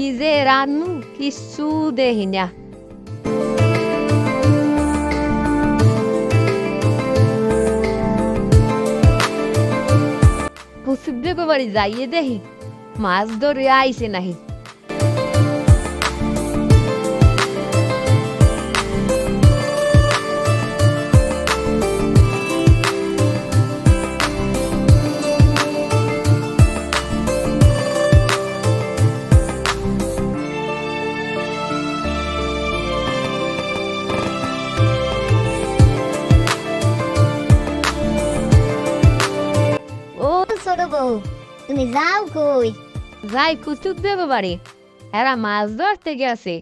কি যে Possible কিচ্ছু দেখি না mas বাড়ি যাইয়ে দেখি যাও কই যাই কুতুব দেবে বাড়ি। এরা মাছ ধরতে গেছে।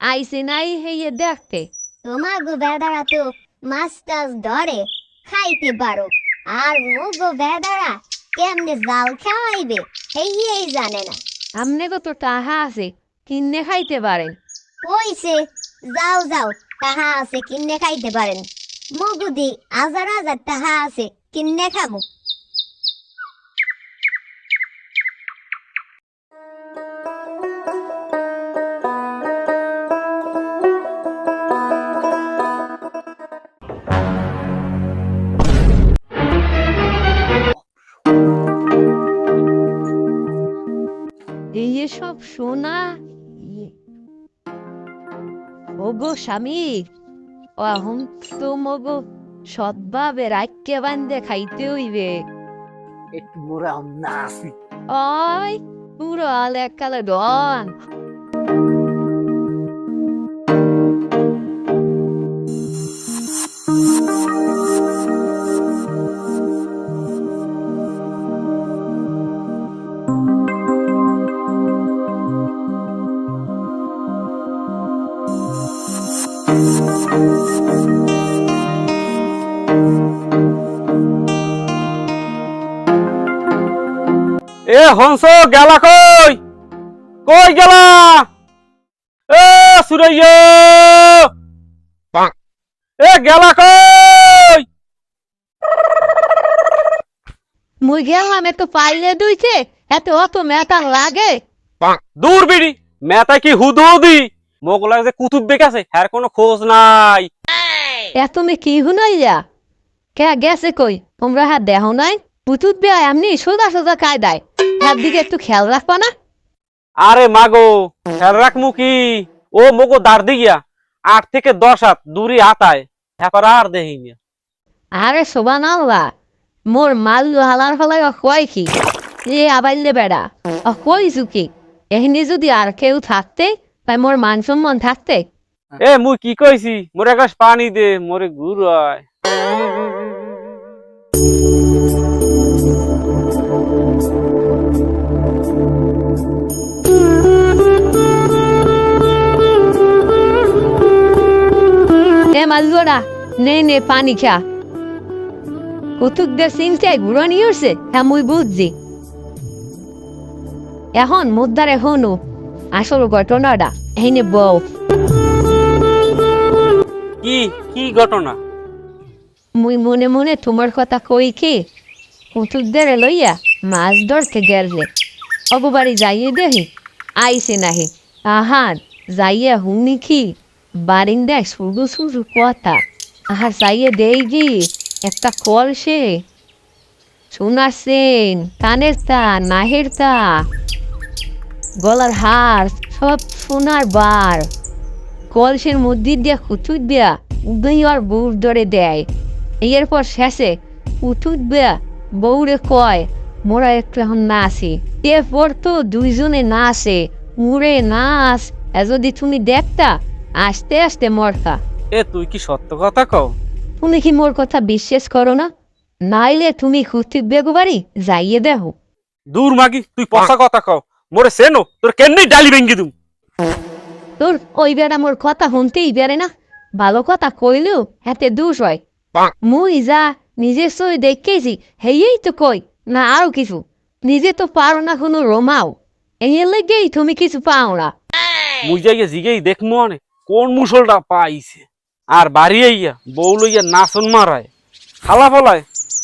আইসে নাই হেয়ে দেখতে। তোমার গো বেদারা তো মাছ টাছ ধরে খাইতে পারো। আর মুগো বেদারা কেমনে জাল খাওয়াইবে এই জানে না। আমনে কত টাহা আছে কিনে খাইতে পারেন। কইছে যাও যাও তাহা আছে কিনে খাইতে পারেন। মগুদি হাজার হাজার তাহা আছে কিনে খাব স্বামী। অহম তো মগো সদ্ভাবে রাখকে বান্ধে খাইতে হইবে। একটু মোরা না আসি। ওই পুরো আল এককালে ডন। এ হংস গেলা কই? কই গেলা? এ সুরയ്য এ গেলা কই? মুই গেলাম এত পাইলে দুইছে এত অত মেটা লাগে। দূর বিড়ি। মেতা কি হুদু হুদি মোগলা যে কুতুব বেকাছে হ্যার কোনো খোঁজ নাই। এ তুমি কি হুনাইয়া কে গেছে কই? তোমরা হ্যাঁ দেহ নাই? পুতুত বিয়া এমনি সোজা সোজা কায়দায় হ্যাঁ দিকে একটু খেয়াল রাখবা না? আরে মাগো খেয়াল রাখমু কি? ও মোগো দাঁড় দিগিয়া আট থেকে দশ হাত দূরে আতায়। হ্যাঁ আর দেখিনি আরে সোবান আল্লাহ মোর মাল হালার ফলাই কয় কি? এ আবাইলে বেড়া অ কইছু কি এখানে যদি আর কেউ থাকতে তাই মোর মান সম্মান থাকতে। এ মুই কি কইছি মোরে এক গ্লাস পানি দে মোরে গুর হয়। নে নে পানি খা। কুতুকদের ঘুরো হ্যাঁ মুই বুঝছি এখন মুদ্দারে হনু আসল ঘটনাটা হেনে বউ কি কি ঘটনা? মুই মনে মনে তোমার কথা কই কি কুতুকদের লইয়া মাছ ধরতে গেলে। অগবাড়ি যাইয়ে দেহি আইসে নাহি। আহার যাইয়া হুনি কি বারিন্দায় শুধু শুধু কথা। আহার যাইয়ে দেই গি একটা কলসে শোনাছেন কানের তা নাহের তা। গলার হার সব সোনার বার। কলসের মধ্যে দিয়া কুচুত দিয়া উদয় আর বউর ধরে দেয়। এরপর শেষে উঠুত দেয়া বউরে কয় মোরা একটু এখন নাচি এরপর তো দুইজনে নাচে মুড়ে নাচ এ যদি তুমি দেখতা আস্তে আস্তে মরতা এ তুই কি সত্য কথা কও? তুমি কি মোর কথা বিশ্বাস করো না? নাইলে তুমি কুতিক বেগুবারি যাইয়ে দেহ দূর মাগি তুই পচা কথা কও। মোরে সেনো তোর কেমনি ডালি ভেঙ্গি দুম? তোর ওই বেড়া মোর কথা শুনতেই বেড়ে না? ভালো কথা কইলেও হাতে দুষ হয়। মুই যা নিজে সই দেখেছি হেয়েই তো কই না আরও কিছু। নিজে তো পারো না কোনো রোমাও। এই লেগেই তুমি কিছু পাও না। মুই যাইয়া জিগেই দেখমু অনে কোন মুসলটা পাইছে? আর বাড়ি আইয়া বউ লইয়া নাচন মারায় খালা ফলায়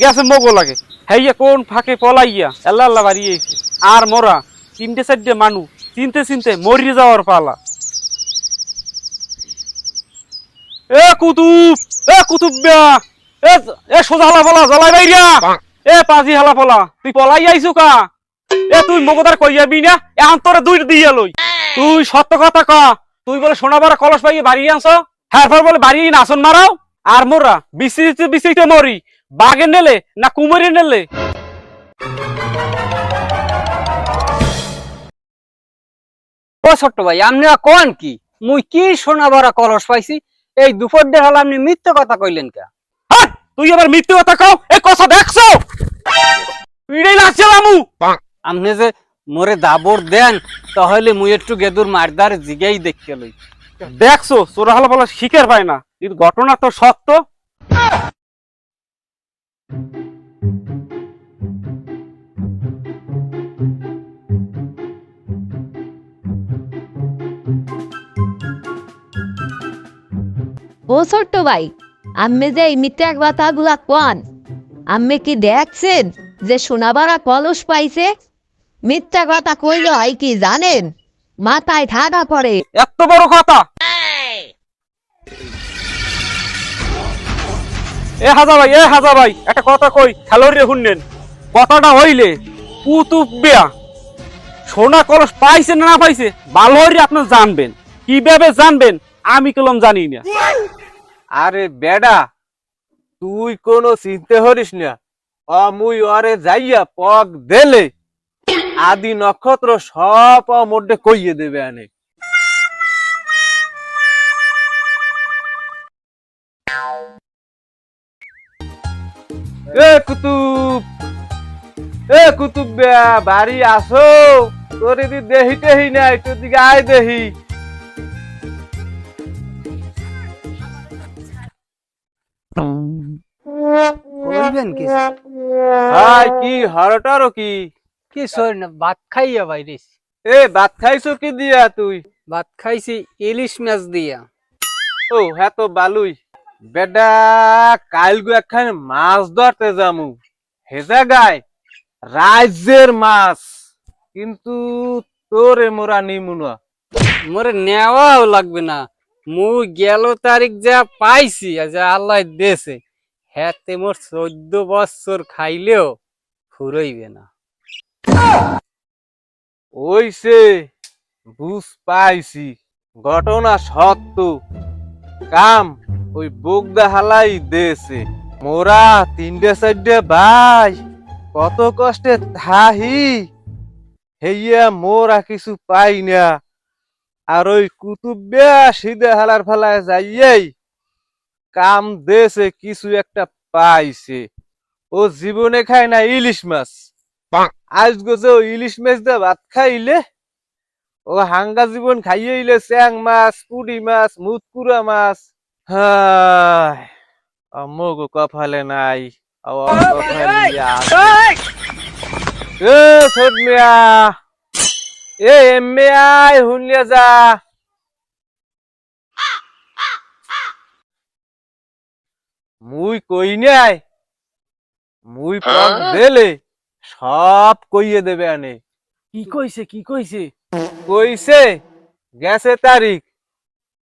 গেছে মগো লাগে। হেইয়া কোন ফাঁকে পলাইয়া এল্লা আল্লাহ বাড়ি আইছে। আর মোরা তিনটে চারটে মানুষ চিনতে চিনতে মরিয়ে যাওয়ার পালা। এ কুতুব এ কুতুব এ এ সোজা হালা ফলা জ্বলাই বাইরিয়া এ পাজি হালা ফলা তুই পলাই আইছু কা? এ তুই মগদার কই যাবি না? এখন তোরে দুই দিয়ে লই। তুই সত্য কথা ক তুই বলে সোনাবার কলস পাইয়ে বাড়ি আনছ? হ্যাঁ বলে বাড়ি নাচন মারাও। আর মোরা বিস্তৃত বিস্তৃত মরি। বাগে নেলে না কুমোরে নেলে? ও ছোট্ট ভাই আপনি কোন কি? মুই কি সোনা ভরা কলস পাইছি এই দুপুর দেড় হল আপনি মিথ্যে কথা কইলেন কে? তুই আবার মিথ্যে কথা কও এ কথা দেখছ? ইড়াই লাগছে আমু। আপনি যে মোরে দাবর দেন তাহলে মুই একটু গেদুর মারদার জিগাই দেখতে লই। দেখছ চোরা হালা বলা শিকার পায় না। কিন্তু ঘটনা তো সত্য। ও ছোট্ট ভাই আম্মে যে এই মিথ্যা কথাগুলা কন, আম্মে কি দেখছেন যে সোনাবারা কলস পাইছে? মিথ্যা কথা কইল হয় কি জানেন? মাথায় ঠাডা পড়ে। এত বড় কথা! এ হাজা ভাই এ হাজা ভাই একটা কথা কই, খেলোয়াড় শুনলেন কথাটা হইলে কুতুব বিয়া। সোনা কলস পাইছে না পাইছে, ভালো হইরে আপনি জানবেন। কীভাবে জানবেন, আমি কলম জানি না। আরে বেডা, তুই কোনো চিনতে হরিস না। অ, মুই অরে যাইয়া পগ দেলে, আদি নক্ষত্র সব অ মধ্যে কইয়ে দেবে আনে। এ কুতুব এ কুতুব বাড়ি আসো। তোর দেহি টেহি নাই, তোর দিকে আয় দেহি। কইবেন কি? হাই কি হরটারো কি? কি সর না ভাত খাইয়া বাইরিস। এ ভাত খাইছো কি দিয়া তুই? ভাত খাইছি ইলিশ মাছ দিয়া। ও হ্যাঁ তো বালুই। বেডা কাইল গু একখান মাছ ধরতে যামু। হেজা গায় রাজ্যের মাছ। কিন্তু তোরে মোরা নিমুনা মোরে নেওয়াও লাগবে না। মুই গেল তারিখ যা পাইছি যা আল্লাহ দেছে হ্যাতে মোর চোদ্দ বছর খাইলেও ফুরইবে না। ওইসে, বুঝ পাইছি, ঘটনা সত্য। কাম ওই বুকদা হালাই দেছে, মোরা তিনটে চারটে ভাই, কত কষ্টে থাহি, হেইয়া মোরা কিছু পাই না। আর ওই কুতুবিয়া সিদে হালার ফেলায় যাইয়াই কাম দেছে কিছু একটা পাইছে ও জীবনে খায় না ইলিশ মাছ আজ গোছে ও ইলিশ মাছ দিয়ে ভাত খাইলে ও হাঙ্গা জীবন খাইয়ে ইলে চ্যাং মাছ পুডি মাছ মুতকুরা মাছ হায় অমুক কপালে নাই ও এ মিয়া এ এমে আয় হুনলিয়া যা। মুই কই নাই? মুই পক দেলে সব কইয়ে দেবে আনে। কি কইছে কি কইছে? কইছে গেছে তারিখ।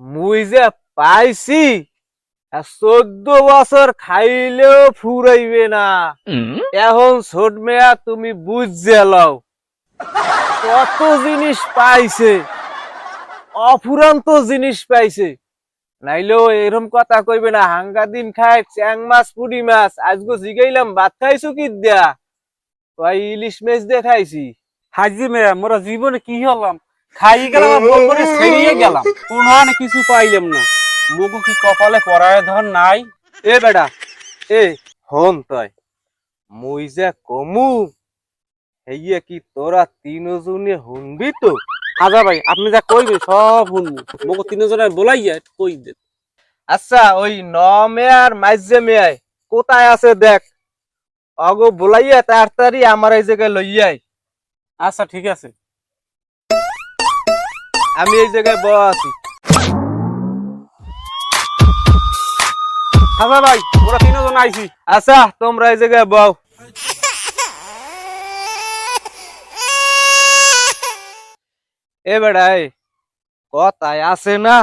মুই যে পাইছি চোদ্দ বছর খাইলেও ফুরাইবে না। এখন ছোট মেয়া তুমি বুঝছে লও। কত জিনিস পাইছে। অফুরন্ত জিনিস পাইছে। নাইলেও এরম কথা কইবে না হাঙ্গা দিন খায় চ্যাং মাছ পুডি মাছ। আজকে জিগাইলাম ভাত খাইছো কি দিয়া? কয় ইলিশ মাছ দিয়ে খাইছি। হাজি মেয়া মোরা জীবনে কি হলাম? খাই গেলাম আর বল ছেড়িয়ে গেলাম। কোনো কিছু পাইলাম না। মুগু কি কপালে পড়ায় ধর নাই? এ বেটা এ হন তয়। মুই যে কমু হেইয়ে কি তোরা তিনজনে শুনবি তো? হাজা ভাই আপনি যা কইবে সব শুনব মুগু তিনজনের বলাইয়া কই দেন আচ্ছা ওই ন মেয়ার মাইজে মেয়ায় কোথায় আছে দেখ। অগো বলাইয়া তাড়াতাড়ি আমার এই জায়গায় লইয়াই আচ্ছা ঠিক আছে। আমি এই জায়গায় ব আছি। হাজা ভাই ওরা তিনজন আইছি। আচ্ছা তোমরা এই জায়গায় বও। এ বেড়াই কথায় আছে না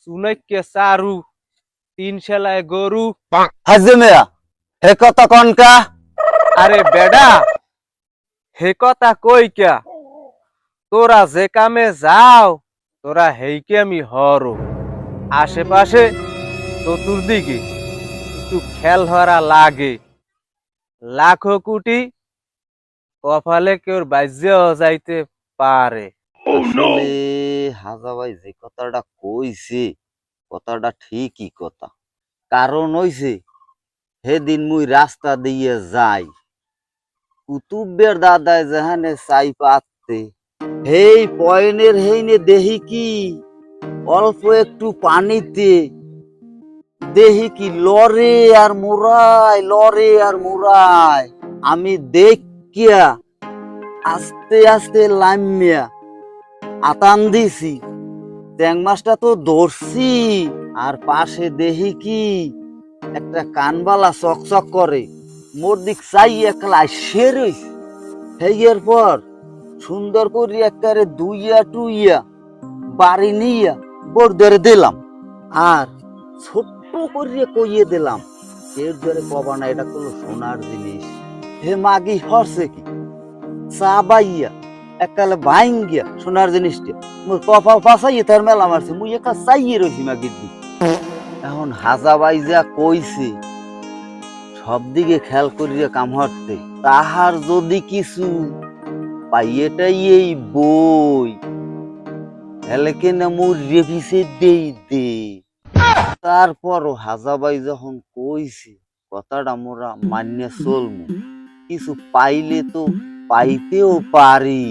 সুনাইকে চারু তিন সেলায় গরু। হাজে মেয়া হে কথা কনকা আরে বেডা হে কথা কই ক্যা তোরা যে কামে যাও তোরা হেইকে আমি হরো। আশেপাশে চতুর্দিকে একটু খেল হরা লাগে। লাখো কোটি কপালে কেউ বাজ্যেও যাইতে পারে। যে কথাটা কথাটা ঠিকই কথা। কারণ সেদিন দিয়ে চাই হেই অল্প একটু পানিতে দেহি কি লরে আর মুরায় লরে আর মুরায় আমি দেখিয়া আস্তে আস্তে লামিয়া আতান দিছি। ট্যাং মাছটা তো ধরছি, আর পাশে দেহি কি? একটা কানবালা চকচক করে। মোর দিক চাই একলা সে রইছে পর সুন্দর করে একবারে দুইয়া টুইয়া বাড়ি নিয়া বোর ধরে দিলাম। আর ছোট্ট করিয়া কইয়ে দিলাম, এর ধরে কবা না এটা কোনো সোনার জিনিস। হে মাগি, হরছে কি? চা বাইয়া এককালে বাইং গিয়া সোনার জিনিসটা। মোর কপাল পাশাইয়ে তার মেলা মারছে, মুই একা চাইয়ে রইছি মাগির দিক। এখন হাজা বাই কইছে, সব দিকে খেয়াল করিয়া কাম হরতে, তাহার যদি কিছু পাইয়েটাই এই বই। হেলে কেনা মোর রেভিসে দেই দে? তারপরও হাজাবাই যখন কইছে, কথাটা মোরা মান্য চলমু। কিছু পাইলে তো পাইতেও পারি।